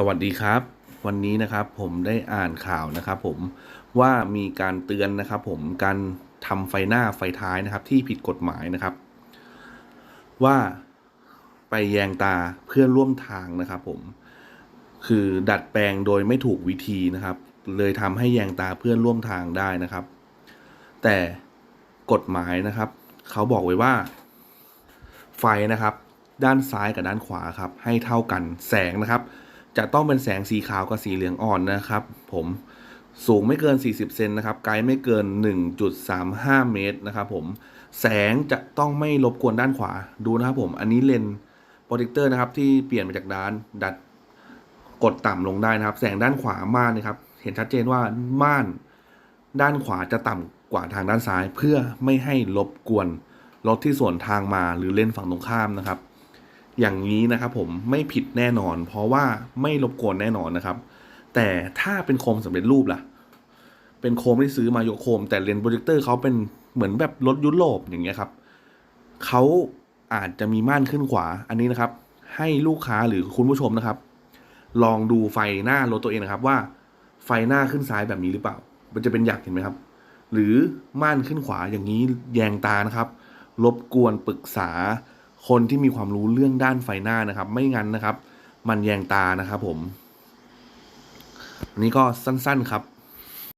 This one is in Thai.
สวัสดีครับ วันนี้นะครับผมได้อ่านข่าวนะครับผมว่ามีการเตือนนะครับผมการทำไฟหน้าไฟท้ายนะครับ ที่ผิดกฎหมายนะครับ ว่าไปแยงตาเพื่อนร่วมทางนะครับผมคือดัดแปลงโดยไม่ถูกวิธีนะครับ เลยทำให้แยงตาเพื่อนร่วมทางได้นะครับ แต่กฎหมายนะครับ เขาบอกไว้ว่า ไฟนะครับ ด้านซ้ายกับด้านขวาครับ ให้เท่ากันแสงนะครับ จะต้องเป็นแสงสีขาวกับสีเหลืองอ่อนนะครับ ผมสูงไม่เกิน 40 เซนนะครับ ไกลไม่เกิน 1.35 เมตรนะครับผม แสงจะต้องไม่รบกวนด้านขวา ดูนะครับผม อันนี้เลนโปรเจคเตอร์นะครับที่เปลี่ยนมาจากด้านดัดกดต่ำลงได้นะครับ แสงด้านขวาม่านนะครับ เห็นชัดเจนว่าม่านด้านขวาจะต่ำกว่าทางด้านซ้าย เพื่อไม่ให้รบกวนรถที่สวนทางมาหรือเลนฝั่งตรงข้ามนะครับ อย่างนี้นะครับผมไม่ผิดแน่นอน เพราะว่าไม่รบกวนแน่นอนนะครับ แต่ถ้าเป็นโคมสำเร็จรูปล่ะ เป็นโคมที่ซื้อมายกโคม แต่เลนส์โปรเจคเตอร์เขาเป็นเหมือนแบบรถยุโรปอย่างเงี้ยครับเขาอาจจะมีม่านขึ้นขวาอันนี้นะครับ ให้ลูกค้าหรือคุณผู้ชมนะครับ ลองดูไฟหน้ารถตัวเองนะครับว่า ไฟหน้าขึ้นซ้ายแบบนี้หรือเปล่า มันจะเป็นหยักเห็นไหมครับ หรือม่านขึ้นขวาอย่างนี้แยงตานะครับ รบกวนปรึกษา คนที่มีความรู้เรื่องด้านไฟหน้านะครับ ไม่งั้นนะครับ มันแยงตานะครับผมนนี้ก็สั้นๆครับ